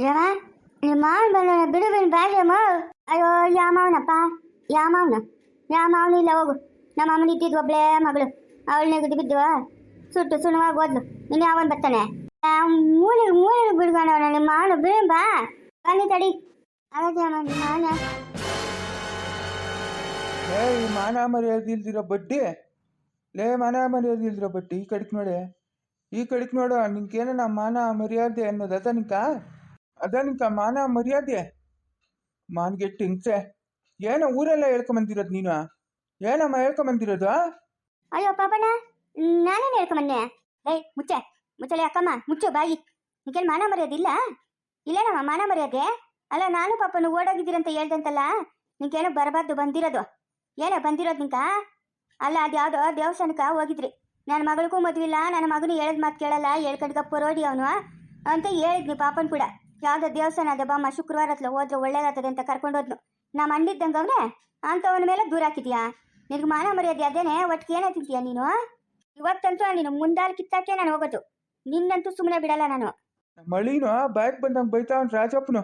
ಜಮ ನಿಮ್ಮ ಮಾವನ ಬಂದ ಬಿಡು ಬಿಡು ಬಾಜಮ್ಮ ಅಯ್ಯೋ, ಯಾ ಮಾವನಪ್ಪ, ಯಾ ಮಾವನ? ಯಾ ಮಾವನು ಇಲ್ಲ, ಹೋಗು. ನಮ್ಮ ಅಮ್ಮನ ಇದ್ದಿದ್ದು ಒಬ್ಳೇ ಮಗಳು. ಅವಳನ್ನ ಗುದ್ದು ಬಿದ್ದು ಸುಟ್ಟು ಸುಣ್ಣವಾಗಿ ಓದ್ಲು. ಇನ್ನು ಯಾವನ್ ಬರ್ತಾನೆ? ಮೂಲೆ ಮೂಲೆ ಬಿಡ್ಕೊಂಡವನ ನಿಮ್ಮ ಮಾವನು ಬಿಡು ಬಾ. ಬನ್ನಿ ತಡಿ. ಮಾವನ. ಏ ಈ ಮಾನ ಮರ್ಯಾದೆ ಇಲ್ದಿರೋ ಬಡ್ಡಿ. ಲೇ ಮಾನ ಮರ್ಯಾದೆ ಇಲ್ದಿರೋ ಬಡ್ಡಿ, ಈ ಕಡೆಗೆ ನೋಡಿ. ಈ ಕಡೆಗೆ ನೋಡು, ನಿನ್ಗೇನ ನಮ್ಮ ಮಾನ ಮರ್ಯಾದೆ ಅನ್ನೋದ ಅದ ನಿಂಕ ಅದ ನಿಂಕ ಮಾನ ಮರ್ಯಾದೆ. ಮಾನ್ಗೆಟ್ಟು ಹಿಂಸೆ ಏನೋ ಊರೆಲ್ಲ ಹೇಳ್ಕೊಂಬಂದಿರೋದು ನೀನು? ಏನಮ್ಮ ಹೇಳ್ಕೊಂಬಂದಿರೋದು? ಅಯ್ಯೋ, ಪಾಪಣ್ಣ, ನಾನೇನು ಹೇಳ್ಕೊಂಬನ್ನೆ ಏಯ್, ಮುಚ್ಚೆ, ಮುಚ್ಚಲೆ ಅಕ್ಕಮ್ಮ, ಮುಚ್ಚು ಬಾಯಿ. ನಿಕೇನು ಮಾನ ಮರ್ಯಾದೆ ಇಲ್ಲ? ಇಲ್ಲೇನಮ್ಮ ಮಾನ ಮರ್ಯಾದೆ? ಅಲ್ಲ, ನಾನು ಪಾಪನು ಓಡೋಗಿದ್ದೀರಂತ ಹೇಳ್ದಂತಲ್ಲ, ನಿಂಗೇನೋ ಬರಬಾರ್ದು ಬಂದಿರೋದು. ಏನೋ ಬಂದಿರೋದು ನಿಂಕ ಅಲ್ಲ, ಅದು ಯಾವುದೋ ದೇವಸ್ಥಾನಕ್ಕೆ ಹೋಗಿದ್ರಿ. ನನ್ನ ಮಗಳಿಗೂ ಮದುವಿಲ್ಲ, ನನ್ನ ಮಗನು ಹೇಳಿದ ಮಾತು ಕೇಳಲ್ಲ ಹೇಳ್ಕಂಡ್ಕ ಪರೋಡಿ ಅವನು ಅಂತ ಹೇಳಿದ್ನಿ ಪಾಪನ್ ಕೂಡ. ಯಾವುದೋ ದೇವಸ್ಥಾನ ಅದ ಬಾಮ್ಮ, ಶುಕ್ರವಾರ ಹತ್ಲ ಹೋದ್ರೆ ಒಳ್ಳೇದಾಗ್ತದೆ ಅಂತ ಕರ್ಕೊಂಡು ಹೋದ್ನು ನಮ್ಮ ಅಣ್ಣಿದ್ದಂಗೆ ಅವನೇ ಅಂಥವನ ಮೇಲೆ ದೂರ ಹಾಕಿದ್ಯಾ? ನಿನ್ಗೆ ಮಾನ ಮರ್ಯಾದೆ ಅದೇನೆ, ಒಟ್ಟಿಗೆ ಏನೇ ತಿಂತೀಯ ನೀನು? ಇವತ್ತಂತೂ ನೀನು ಮುಂದಾಲ್ ಕಿತ್ತಾಕೆ ನಾನು ಹೋಗೋದು. ನಿನ್ನಂತೂ ಸುಮ್ಮನೆ ಬಿಡಲ್ಲ ನಾನು. ಮಳಿನು ಬಂದಂಗ ಬಂದಂಗೆ ಬೈತಾವನ್ ರಾಜಪ್ಪನು.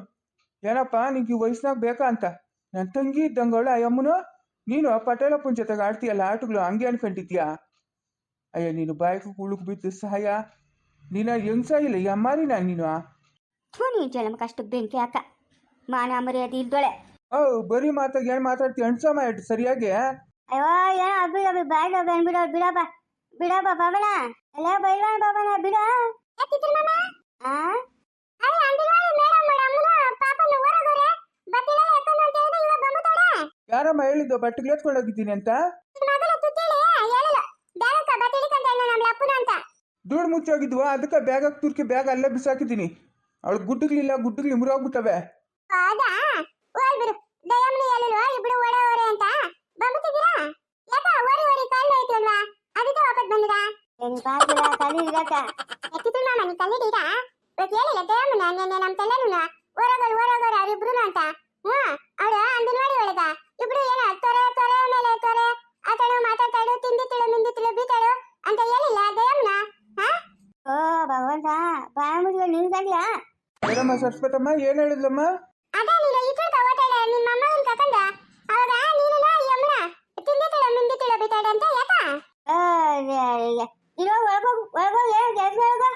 ಏನಪ್ಪ, ನಿಂಗೆ ಈ ವಯಸ್ಸಿನಾಗ ಬೇಕಾ ಅಂತ? ನನ್ನ ತಂಗಿ ಇದ್ದಂಗವಳು ಅಯ್ಯಮ್ಮನು? ನೀನು ಪಟೇಲಪ್ಪನ ಜೊತೆಗೆ ಆಡ್ತೀಯಲ್ಲ ಆಟಗಳು, ಹಂಗೆ ಅನ್ಕೊಂಡಿದ್ಯಾ? ಅಯ್ಯ, ನೀನು ಬೈಕ್ ಉಳುಕ್ ಬಿದ್ದು ಸಹಾಯ. ನೀನು ಹೆಂಗ್ಸ ಇಲ್ಲ, ಈ ನೀನು? ಥೂ ನೀನು ಕಷ್ಟ ಬೆಂಕಿ ಹಾಕ. ಮಾನ ಮರ್ಯಾದೆ ಇಲ್ದೊಳೆ. ಓ ಬರೀ ಮಾತಾಗ ಏನು ಮಾತಾಡ್ತೀಯ ಅಣ್ಸಮ್ಮ ಇಟ್ಟು ಸರಿಯಾಗಿ? ಅಯ್ಯೋ ಏನೋ ಅಬ್ಬಿ ಅಬ್ಬಿ ಬ್ಯಾಡ ಬಿಡ ಬಿಡಪ್ಪ ಬಿಡಪ್ಪ ಬಾಬಣ ಎಲ್ಲ ಬೈವಾಣ ಬಾಬಣ ಬಿಡ. ಆ? ಯಾರಮ್ಮ ಹೇಳಿದ್ದು? ಬಟ್ಟೆಗೆ ಎತ್ಕೊಂಡು ಹೋಗಿದ್ದೀನಿ ಅಂತ? ದುಡ್ಡು ಮುಚ್ಚೋಗಿದ್ವು ಅದಕ್ಕೆ ಬ್ಯಾಗ್ ತುರ್ಕಿ ಬ್ಯಾಗ್ ಅಲ್ಲೇ ಬಿಸಾಕಿದ್ದೀನಿ. ಅವಳು ಗುಡ್ಡಗ್ಲಿಲ್ಲ ಗುಡ್ಡಗ್ಲಿ ಮುರಿಯೋಗ್ಬಿಟ್ಟವೆ ಹೌದಾ ಹೋಲ್ ಬಿಡು ದಯಮ್ನಿ ಹೇಳಿಲ್ವಾ ಇಬ್ರು ಓಡೋರೆ ಅಂತ ಬಂದ್ಬಿಟ್ಟಿದ್ದೀರಾ ಯಾಕ ಓರಿ ಓರಿ ಕಾಲ್ ಐತಲ್ವಾ ಅದಕ್ಕೆ ವಾಪಸ್ ಬಂದಿರಾ ಏನು ಬಾಗಿಲ ಕಲಿ ಇರಕ ಎತ್ತಿತು ಮಾಮ ನೀ ಕಲ್ಲಿಡೀಗ ಇವತ್ತು ಹೇಳಿಲ್ಲ ದಯಮ್ಮನ ನೆನ್ನೆ ನಮ್ಮ ತಲೆನು ಓರೋಗೋರು ಓರೋಗೋರು ಅವ್ರಿಬ್ರು ಅಂತ ಹ್ಞೂ ಅವಳು ಅಂಗನವಾಡಿ ಒಳಗ ಇಬ್ರು ಏನ ತೊರೆ ತೊರೆ ಮೇಲೆ ತೊರೆ ಆತಳು ಮಾತಾಡ್ತಾಳು ತಿಂಡಿ ತಿಳು ಮಿಂದಿ ತಿಳು ಬೀತಾಳು ಅಂತ ಹೇಳಿಲ್ಲ ದಯಮ್ಮನ ಹಾ ಓ ಭಗವಂತ ಬಾಯ ಮುಚ್ಕೊಂಡು ನಿಂತ್ಕೊಂಡ್ಯಾ ಏನಮ್ಮ ಸರಸ್ವತಮ್ಮ ಏನು ಹೇಳಿದ್ಲಮ್ಮ? ಅದ ನೀನು ಈ ಕಡೆ ಓಟಾಡ ನಿಮ್ಮ ಅಮ್ಮನ ಕಕ್ಕಂದ ಅವಾಗ ನೀನು ಈ ಅಮ್ಮನ ತಿಂಡಿ ತಿಳು ಮಿಂದಿ ತಿಳು ಬೀತಾಳು ಅಂತ ಯಾಕ ಇರೋ ಒಳಗೋಗು ಒಳಗೋಗಿ ಒಳಗೋ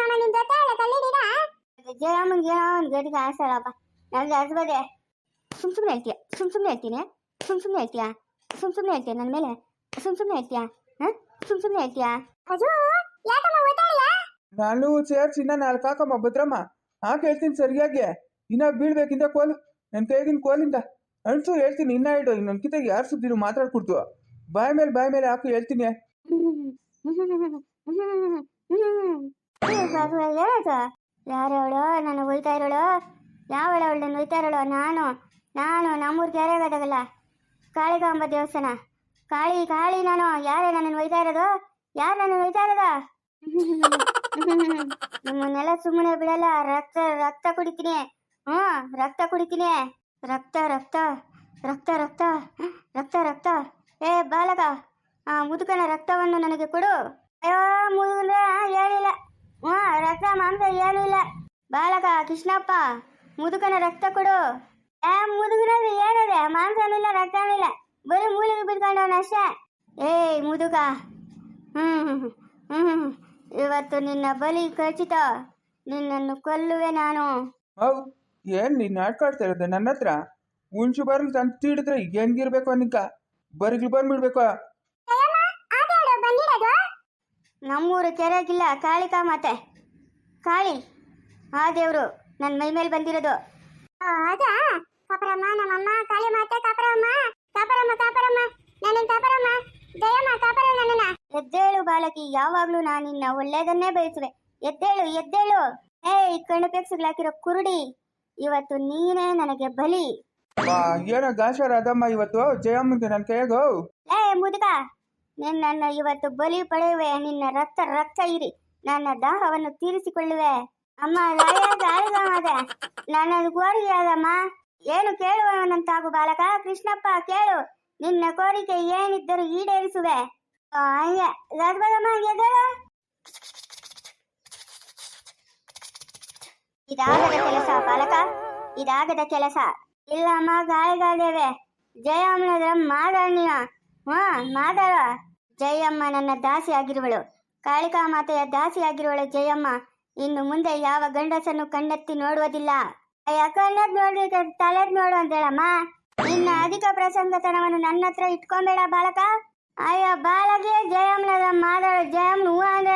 ಮಾಮ ನಿನ್ ಗೊತ್ತಾಗಲ್ಲ ಕಲ್ಲಿಡೀರ ಜಯಮ್ಮನ್ ಏನೋ ಒಂದು ಗಟ್ಟಿಗೆ ಆಸಳಪ್ಪ ನನಗೆ ಅರ್ಸ್ಬೋದೆ ಸುಮ್ ಸುಮ್ಮನೆ ಹೇಳ್ತೀಯ ಸುಮ್ ಸುಮ್ಮನೆ ಹೇಳ್ತೀನಿ. ಸುಮ್ ಸುಮ್ಮನೆ ಹೇಳ್ತೀಯಾ ಸುಮ್ ಸುಮ್ಮನೆ ಹೇಳ್ತೀಯ ನನ್ನ ಮೇಲೆ. ಸುಮ್ ಸುಮ್ಮನೆ ಹೇಳ್ತೀಯಾ ಹಾಂ? ಸುಮ್ ಸುಮ್ಮನೆ ಹೇಳ್ತೀಯಾ. ಅಜು ಯಾಕಮ್ಮ ನಾನು ಸೇರ್ಸಿ ಇನ್ನ ನಾಲ್ಕು ಹಾಕಮ್ಮ, ಭದ್ರಮ್ಮ. ಹಾಕಿ ಹೇಳ್ತೀನಿ ಸರಿಯಾಗಿ. ಇನ್ನ ಬೀಳ್ಬೇಕಿಂದ ಕೋಲು. ನನ್ನ ಕೈಗಿನ ಕೋಲಿಂದ. ಅಣಸು ಹೇಳ್ತೀನಿ, ಇನ್ನ ಇಡು. ಇನ್ನೊಂದ್ಕಿತ ಯಾರು ಸುದ್ದಿರು ಮಾತಾಡ್ಕೊಡ್ತು. ಬಾಯ್ ಮೇಲೆ ಬಾಯ್ ಮೇಲೆ ಹಾಕು, ಹೇಳ್ತೀನಿ. ಯಾರವಳು ನನ್ನ ಒಯ್ತಾ ಇರೋಳು? ಯಾವಳ ಅವಳು ನನ್ನ ಒಯ್ತಾ ಇರೋಳು? ನಾನು ನಾನು ನಮ್ಮೂರು ಕೆರೆಗಾದಾಗಲ್ಲ ಕಾಳಿಕಾಂಬ ದೇವಸ್ಥಾನ. ಕಾಳಿ ಕಾಳಿ ನಾನು. ಯಾರೇ ನನ್ನನ್ನು ಒಯ್ತಾ ಇರೋದು? ಯಾರು ನನ್ನನ್ನು ಒಯ್ತಾ ಇರೋದು? ನಿಮ್ಮನ್ನೆಲ್ಲ ಸುಮ್ಮನೆ ಬಿಡಲ್ಲ. ರಕ್ತ ರಕ್ತ ಕುಡಿತೀನಿ. ಹ್ಞೂ, ರಕ್ತ ಕುಡಿತೀನಿ. ರಕ್ತ ರಕ್ತ ರಕ್ತ ರಕ್ತ ರಕ್ತ ರಕ್ತ. ಏ, ಬಾಲಕ, ಆ, ಮುದುಕನ ರಕ್ತವನ್ನು ನನಗೆ ಕೊಡು. ಅಯ್ಯೋ ಮುದುಕನ ಏನಿಲ್ಲ ಹ್ಞೂ, ರಕ್ತ ಮಾಂಸ ಏನೂ ಇಲ್ಲ ಬಾಲಕ, ಕೃಷ್ಣಪ್ಪ, ಮುದುಕನ ರಕ್ತ ಕೊಡು. ಏ ಮುದುಕನಲ್ಲಿ ಏನಿದೆ? ಮಾಂಸನೂ ಇಲ್ಲ ರಕ್ತನೂ ಇಲ್ಲ ಬರೀ ಮೂಲಿಗೆ ಬಿದ್ಕೊಂಡವನ ಏಯ್, ಮುದುಕ. ಹ್ಞೂ ಹ್ಞೂ ಇವತ್ತು ನಿನ್ನ ಬಲಿ ಖಚಿತ ನಿನ್ನನ್ನು ಕೊಲ್ಲುವೆ ನಾನು. ಹೌ ಏನ್ ನೀನು ನಾಟ್ಕಾಡ್ತಾ ಇರೋದು ನನ್ನ ಹತ್ರ? ಉಂಚು ಬರ್ಲಿ ತಂದು ತೀಡಿದ್ರೆ ಹೆಂಗಿರ್ಬೇಕು ಅನ್ನಿಕ? ಬರಿಗ್ಲು ಬಂದ್ಬಿಡ್ಬೇಕು. ನಮ್ಮೂರು ಕೆರೆಗಿಲ್ಲ ಕಾಳಿಕಾ ಮಾತೆ ಕಾಳಿ ಆ ದೇವ್ರು ನನ್ನ ಮೈ ಮೇಲೆ ಬಂದಿರೋದು. ಹೌದಾ ಕಾಪರಮ್ಮ ನಮ್ಮಮ್ಮ ಕಾಳಿ ಮಾತೆ ಕಾಪರಮ್ಮ ಕಾಪರಮ್ಮ ಕಾಪರಮ್ಮ ನನ್ನ ಕಾಪರಮ್ಮ ದಯಮ್ಮ ಕಾಪರ ನನ್ನನ್ನ ಎದ್ದೇಳು ಬಾಲಕಿ ಯಾವಾಗ್ಲೂ ನಾನು ನಿನ್ನ ಒಳ್ಳೇದನ್ನೇ ಬಯಸುವೆ. ಎದ್ದೇಳು ಎದ್ದೇಳು. ಏಯ್ ಕಣ್ಣು ಹಾಕಿರೋ ಕುರುಡಿ. ಇವತ್ತು ನೀನೇ ನನಗೆ ಬಲಿ. ಏನೋ ಗಾಸರ ಅದಮ್ಮ ಇವತ್ತು ಜಯಮ್ಮಂತೆ ನನ್ನ ಲೇ ಮುದುಕ. ನಿನ್ನನ್ನು ಇವತ್ತು ಬಲಿ ಪಡೆಯುವೆ. ನಿನ್ನ ರಕ್ತ ರಕ್ತ ಇರಿ. ನನ್ನ ದಾಹವನ್ನು ತೀರಿಸಿಕೊಳ್ಳುವೆ. ಅಮ್ಮ ನನ್ನ ಕೋರಿಕೆ ಅದಮ್ಮ ಏನು ಕೇಳುವವನಂತಾಗು ಬಾಲಕ? ಕೃಷ್ಣಪ್ಪ ಕೇಳು. ನಿನ್ನ ಕೋರಿಕೆ ಏನಿದ್ದರೂ ಈಡೇರಿಸುವೆ. ಇದಾಗದ ಕೆಲಸ, ಬಾಲಕ. ಇದಾಗದ ಕೆಲಸ. ಇಲ್ಲಮ್ಮ ಗಾಳಿಗಾದೇವೆ ಜಯಮ್ಮನದ್ರ ಮಾತಾಡ ನೀನು ಹಾ ಜಯಮ್ಮ ನನ್ನ ದಾಸಿ ಆಗಿರುವಳು ಕಾಳಿಕಾ ಮಾತೆಯ ದಾಸಿ ಆಗಿರುವಳು ಜಯಮ್ಮ. ಇನ್ನು ಮುಂದೆ ಯಾವ ಗಂಡಸನ್ನು ಕಣ್ಣೆತ್ತಿ ನೋಡುವುದಿಲ್ಲ. ಕಣ್ಣದ್ ನೋಡ್ರಿ ತಲೆದ್ ನೋಡು ಅಂತೇಳಮ್ಮ. ಇನ್ನ ಅಧಿಕ ಪ್ರಸಂಗತನವನ್ನು ನನ್ನ ಹತ್ರ ಇಟ್ಕೊಂಬೇಡ, ಬಾಲಕ. ಅಯ್ಯ ಬಾಲಗೆ ಜಯಮ್ಮನ ಮಾತಾಡು ಜಯಮ್ಮನ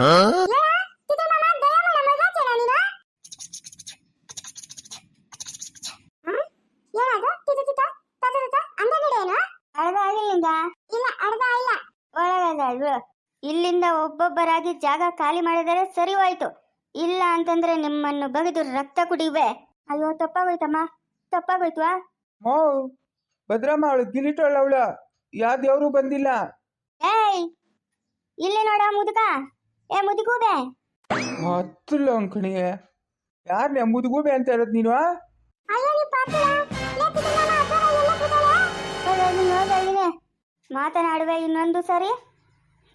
ಹೂ ಅಂದ್ರೆ ಬಿಡು ಇಲ್ಲಿಂದ ಒಬ್ಬೊಬ್ಬರಾಗಿ ಜಾಗ ಖಾಲಿ ಮಾಡಿದರೆ ಸರಿ ಹೋಯ್ತು. ಇಲ್ಲ ಅಂತಂದ್ರೆ ನಿಮ್ಮನ್ನು ಬಗೆದು ರಕ್ತ ಕುಡಿವೆ ಅಯ್ಯೋ, ತಪ್ಪಾಗೋಯ್ತಮ್ಮ. ತಪ್ಪಾಗೋಯ್ತು ಮೋ, ಭದ್ರಮ್ಮ ಅವಳು ಗಿಲಿಟೋಳ ಅವಳು. ಯಾವ ದೇವರು ಬಂದಿಲ್ಲ? ಏಯ್ ಇಲ್ಲಿ ನೋಡ ಮುದುಕ. ಏ ಮುದುಕೂಬೆ. ಹತ್ತಿಲ್ಲ ಅಂಕಣಿ ಯಾರನ್ನೇ ಮುದುಗೂಬೆ ಅಂತ ಹೇಳದ್ ನೀನು ಮಾತನಾಡುವೆ ಇನ್ನೊಂದು ಸರಿ.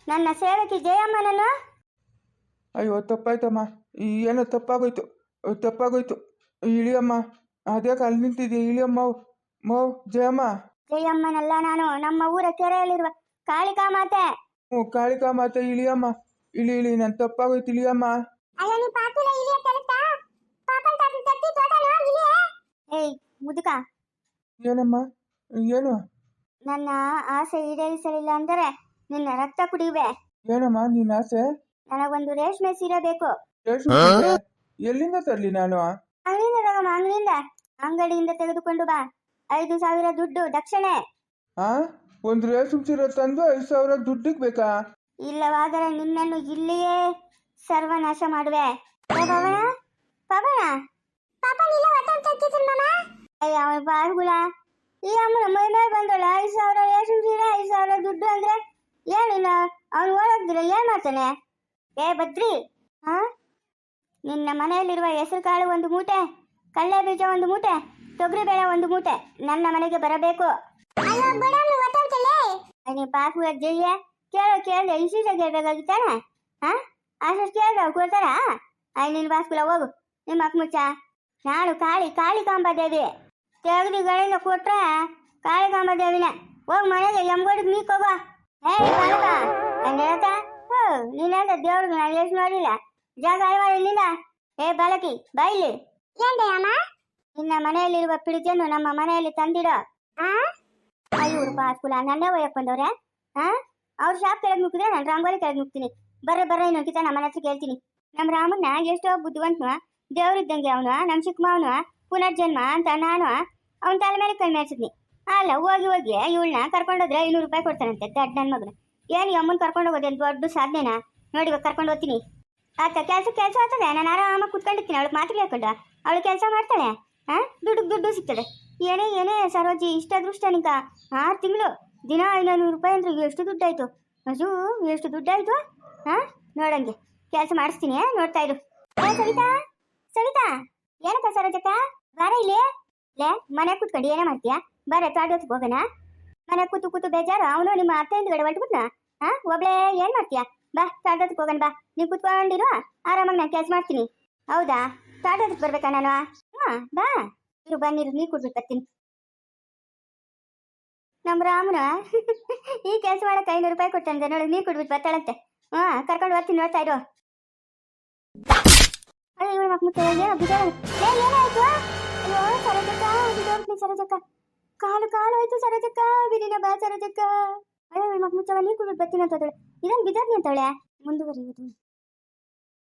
ನನ್ನ ಸೇವಕಿ ಜಯಮ್ಮನನ್ನು. ಅಯ್ಯೋ ತಪ್ಪಾಯ್ತಮ್ಮ. ಏನೋ ತಪ್ಪಾಗೋಯ್ತು. ತಪ್ಪಾಗೋಯ್ತು. ಇಳಿಯಮ್ಮ ಅದೇ ಕಾಲ್ ನಿಂತಿದ್ದೆ ಇಳಿಯಮ್ಮ ಮೌ ಜಯಮ್ಮ. ಜಯಮ್ಮನಲ್ಲ ನಾನು ನಮ್ಮ ಊರ ಕೆರೆಯಲ್ಲಿರುವ ಕಾಳಿಕಾ ಮಾತೆ ಓ ಕಾಳಿಕಾ ಮಾತೆ ಇಳಿಯಮ್ಮ. ಇಳಿ ಇಳಿ ನನ್ ತಪ್ಪಾಗೋಯ್ತು ಇಳಿಯಮ್ಮ. ಏಯ್ ಮುದುಕ. ಏನಮ್ಮ? ಏನು? ನನ್ನ ಆಸೆ ಈಡೇರಿಸಲಿಲ್ಲ ಅಂದರೆ ನಿನ್ನ ರಕ್ತ ಕುಡಿಯುವೆ. ಏನಮ್ಮ ನಿನ್ನ ಆಸೆ? ನನಗೊಂದು ರೇಷ್ಮೆ ಸೀರೆ ಬೇಕು. ರೇಷ್ಮೆ ಸೀರೆ? ಎಲ್ಲಿಂದ ತರ್ಲಿ ನಾನು? ಅಂಗಡಿಯಿಂದ ತಗಮ್ಮ ಅಂಗಡಿಯಿಂದ. ಅಂಗಡಿಯಿಂದ ತೆಗೆದುಕೊಂಡು ಬಾ. ಐದು ಸಾವಿರ ದುಡ್ಡು ದಕ್ಷಿಣೆ. ಆ? ಒಂದು ರೇಷನ್ ಸೀರೆ ತಂದು ಐದು ಸಾವಿರ ದುಡ್ಡಿಗೆ ಬೇಕಾ? ಇಲ್ಲವಾದರೆ ನಿನ್ನನ್ನು ಇಲ್ಲಿಯೇ ಸರ್ವನಾಶ ಮಾಡುವೆ. ಏ ಪವನ? ಪವನ? ಅಯ್ಯ ಅವನ ಬಾರ್ಗುಳ ಈ ಅಮ್ಮನ ಮೈ ಮೇಲೆ ಬಂದಳ. ಐದು ಸಾವಿರ ರೇಷನ್ ಸೀರೆ ಐದು ಸಾವಿರ ದುಡ್ಡು ಅಂದ್ರೆ ಏನಿಲ್ಲ ಅವನು ಓಡೋಗ್ದಿರ ಏನ್ ಮಾಡ್ತಾನೆ? ಏ ಬದ್ರಿ. ಹಾ ನಿನ್ನ ಮನೆಯಲ್ಲಿರುವ ಹೆಸರು ಕಾಳು ಒಂದು ಮೂಟೆ. ಕಳ್ಳೆ ಬೀಜ ಒಂದು ಮೂಟೆ ತೊಗರಿ ಬೇಳೆ ಒಂದು ಮೂಟೆ. ನನ್ನ ಮನೆಗೆ ಬರಬೇಕು. ನೀ ಪಾಸ್ಬುಕ್ ಅಜ್ಜಯ್ಯ ಕೇಳೋ ಕೇಳ್ದೆ ಇಶೀಷ ಕೇಳ್ಬೇಕಾಗಿತ್ತಾನೆ ಹಾ? ಅಷ್ಟು ಕೇಳ್ದ ಕೊಡ್ತಾರ ಅಯ್ಯ ನಿನ್ನ ಬಾಸ್ಕುಲ ಹೋಗು. ನಿಮ್ಮ ಅಕ್ಕ ಮುಚ್ಚ. ನಾನು ಕಾಳಿ ಕಾಳಿಕಾಂಬ ದೇವಿ. ತೆಗೆದುಗಳಿಂದ ಕೊಟ್ರೆ ಕಾಳಿಕಾಂಬ ದೇವಿನ. ಹೋಗ್ ಮನೆಗೆ ಎಂಬೋಡಿಗೆ ಬಾ ಹೇ ಬಾಲಕ ನಾನು ಹೇಳ್ತಾ? ಹೋ ನೀನಂತ ದೇವ್ರಿಗೆ ನಾನು ಎಷ್ಟು ನೋಡಿಲ್ಲ ಜಾಗ ಅಲ್ವಾ ಏ ಬಾಲಕಿ ಬಾಯಿಲಿ ನಿನ್ನ ಮನೆಯಲ್ಲಿರುವ ಪಿಡಿಜನ್ನು ನಮ್ಮ ಮನೆಯಲ್ಲಿ ತಂದಿಡ ಐನೂರು ರೂಪಾಯಿ ಹಾಸ್ಕುಲ ನನ್ನೇ ಒಯ್ಯಕ್ ಬಂದವ್ರೆ? ಹಾ ಅವ್ರ ಶಾಪ್ ಕೆಳಗೆ ನುಗ್ಗಿದ್ರೆ ನಾನು ರಂಗೋಲಿ ಕೆಳಗೆ ನುಗ್ತೀನಿ. ಬರ್ರ, ಬರ್ರೆ ಇನ್ನೊಂದ್ಕಿತ ನಮ್ಮ ಮನೆ ಹತ್ರ ಕೇಳ್ತೀನಿ. ನಮ್ಮ ರಾಮಣ್ಣ ಎಷ್ಟೋ ಬುದ್ಧಿವಂತನ, ದೇವ್ರಿದ್ದಂಗೆ ಅವನು ನಮ್ಮ ಚಿಕ್ಕಮ್ಮವನು, ಪುನರ್ಜನ್ಮ ಅಂತ ನಾನು ಅವನ ತಲೆ ಮೇಲೆ ಕೈ ಮೇಡ್ಸಿದ್ನಿ ಅಲ್ಲ, ಹೋಗಿ ಹೋಗಿ ಇವಳನ್ನ ಕರ್ಕೊಂಡೋದ್ರೆ ಇನ್ನೂರು ರೂಪಾಯಿ ಕೊಡ್ತಾನಂತೆ ದಡ್ಡ ನನ್ನ ಮಗನ. ಏನು ಅಮ್ಮನ ಕರ್ಕೊಂಡು ಹೋಗೋದೇನು ದೊಡ್ಡ ಸಾಧನೆನಾ? ನೋಡಿ ಇವಾಗ ಕರ್ಕೊಂಡು ಹೋಗ್ತೀನಿ. ಆತ ಕೆಲಸ ಕೆಲಸ ಆಗ್ತದೆ ನಾನು ಆರಾಮಾಗಿ ಕುತ್ಕೊಂಡಿರ್ತೀನಿ, ಅವಳಿಗೆ ಮಾತು ಕೇಳ್ಕೊಂಡು ಅವಳು ಕೆಲಸ ಮಾಡ್ತಾಳೆ ಹಾ ದುಡ್ಡು ದುಡ್ಡು ಸಿಗ್ತದೆ. ಏನೇ ಏನೇ ಸರೋಜಿ ಇಷ್ಟ ಅದೃಷ್ಟ ಆರು ತಿಂಗಳು, ದಿನ ಐನೂರು ರೂಪಾಯಿ ಅಂದ್ರೆ ಎಷ್ಟು ದುಡ್ಡಾಯ್ತು? ಅಜು ಎಷ್ಟು ದುಡ್ಡಾಯ್ತು ಹಾ ನೋಡಂಗೆ. ಕೆಲಸ ಮಾಡಿಸ್ತೀನಿ ನೋಡ್ತಾ ಇದ್ರು ಸವಿತಾ? ಸವಿತಾ? ಏನಕ್ಕ ಸರೋಜಕ್ಕ? ಬಾರ ಇಲ್ಲಿ? ಲೇ ಮನೆ ಕೂತ್ಕೊಂಡು ಏನೇ ಮಾಡ್ತೀಯಾ? ಬಾರ ತೋಟಕ್ಕೆ ಹೋಗೋಣ. ಮನೆ ಕೂತು ಕೂತು ಬೇಜಾರು. ಅವನು ನಿಮ್ಮ ಅತ್ತೆ ಹಿಂದ್ಗಡೆ ಹೊರಟ್ಬಿಟ್ನ ಹಾ ಒಬ್ಳೆ ಏನ್ ಮಾಡ್ತೀಯಾ? ಬಾ ತಾಡೋದಕ್ಕೆ ಹೋಗೋಣ ಬಾ. ನೀವು ಕೂತ್ಕೊಂಡಿರು, ಆರಾಮಾಗಿ ನಾನು ಕೆಲಸ ಮಾಡ್ತೀನಿ. ಹೌದಾ? ತೋಟಕ್ಕೆ ಬರ್ಬೇಕಾ ನಾನು ಹಾ, ಬಾ. ಇರು ಬನ್ನಿರು ನೀರು ಕುಡ್ಬಿಟ್ಟು ಬರ್ತೀನಿ ನಮ್ಮ ರಾಮನ ಈ ಕೆಲಸ ಮಾಡಕ್ಕೆ ಐನೂರು ರೂಪಾಯಿ ಕೊಟ್ಟಂತೆ. ನೋಡಿ ನೀ ಕುಡ್ಬಿಟ್ಟು ಬರ್ತಾಳಂತೆ. ಹಾ, ಕರ್ಕೊಂಡು ಬರ್ತೀನಿ ನೋಡ್ತಾ ಇರು. ಅಯ್ಯೋ ಇವ್ರ ಮಕ್ಕ ಮುಚ್ಚ ಏನೋ ಏ, ಏನಾಯ್ತು? ಅಯ್ಯೋ ಕಾಲು ಕಾಲು ಹೋಯ್ತು ಸರೋಜಕ್ಕ. ಬಿರಿನ ಬಾ, ಸರೋಜಕ್ಕ. ಅಯ್ಯೋ ನೀ ಮುಚ್ಚವ ನೀರು ಕುಡ್ಬಿಟ್ಟು ಬರ್ತೀನಿ ಅಂತದಳು ಇದನ್ನು ಬಿದ್ದೋಗ್ನಿ ಅಂತವಳೆ. ಮುಂದುವರಿಯುವುದು.